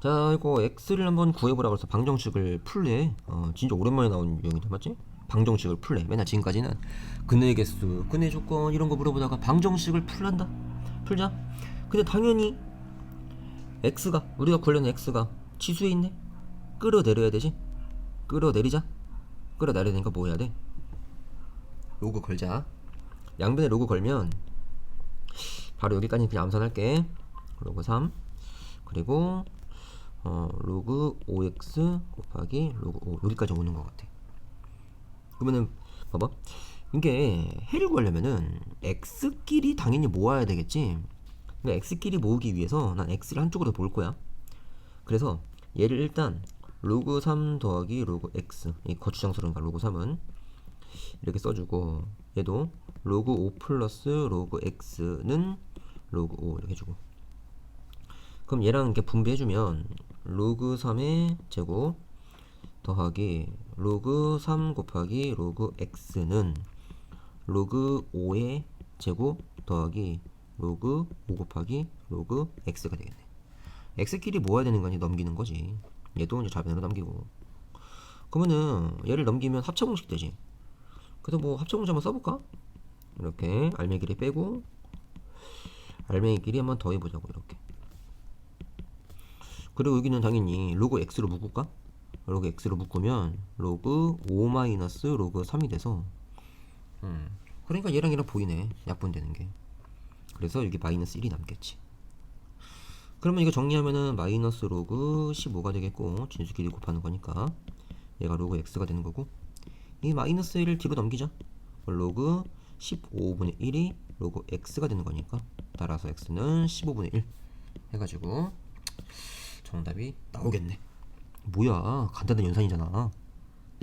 자 이거 x를 한번 구해보라 그래서 방정식을 풀래. 어 진짜 오랜만에 나온 유형이다 맞지? 방정식을 풀래. 맨날 지금까지는. 근의 개수 근의 조건 이런 거 물어보다가 방정식을 풀란다. 풀자. 근데 당연히 x가 우리가 구하려는 x가 치수에 있네. 끌어내려야 되지. 끌어내리자. 끌어내려야 되니까 뭐 해야 돼? 로그 걸자. 양변에 로그 걸면 바로 여기까지 그냥 암산할게. 로그 3 그리고 어, 로그 5x 곱하기 로그 5 여기까지 오는 것 같아. 그러면은 봐봐. 이게 해를 구하려면은 x끼리 당연히 모아야 되겠지? 그러니까 x끼리 모으기 위해서 난 x를 한쪽으로 볼 거야. 그래서 얘를 일단 로그 3 더하기 로그 x 이 거추장스러우니까 로그 3은 이렇게 써주고 얘도 로그 5 플러스 로그 x는 로그 5 이렇게 해주고. 그럼 얘랑 이렇게 분배해주면 로그 3의 제곱 더하기 로그 3 곱하기 로그 x는 로그 5의 제곱 더하기 로그 5 곱하기 로그 x가 되겠네. x끼리 모아야 되는 거 아니 넘기는 거지. 얘도 이제 좌변으로 넘기고. 그러면은 얘를 넘기면 합차공식 되지. 그래서 뭐 합차공식 한번 써볼까? 이렇게 알맹이 길이 빼고 알맹이 길이 한번 더 해보자고 이렇게 그리고 여기는 당연히 로그 x로 묶을까? 로그 x로 묶으면 로그 5 마이너스 로그 3이 돼서 음 그러니까 얘랑 얘랑 보이네 약분되는 게. 그래서 여기 마이너스 1이 남겠지. 그러면 이거 정리하면은 마이너스 로그 15가 되겠고 진수 길이 곱하는 거니까 얘가 로그 x가 되는 거고 이 마이너스 1을 뒤로 넘기자. 로그 15분의 1이 로그 x가 되는 거니까 따라서 x는 15분의 1 해가지고 정답이 나오겠네. 뭐야 간단한 연산이잖아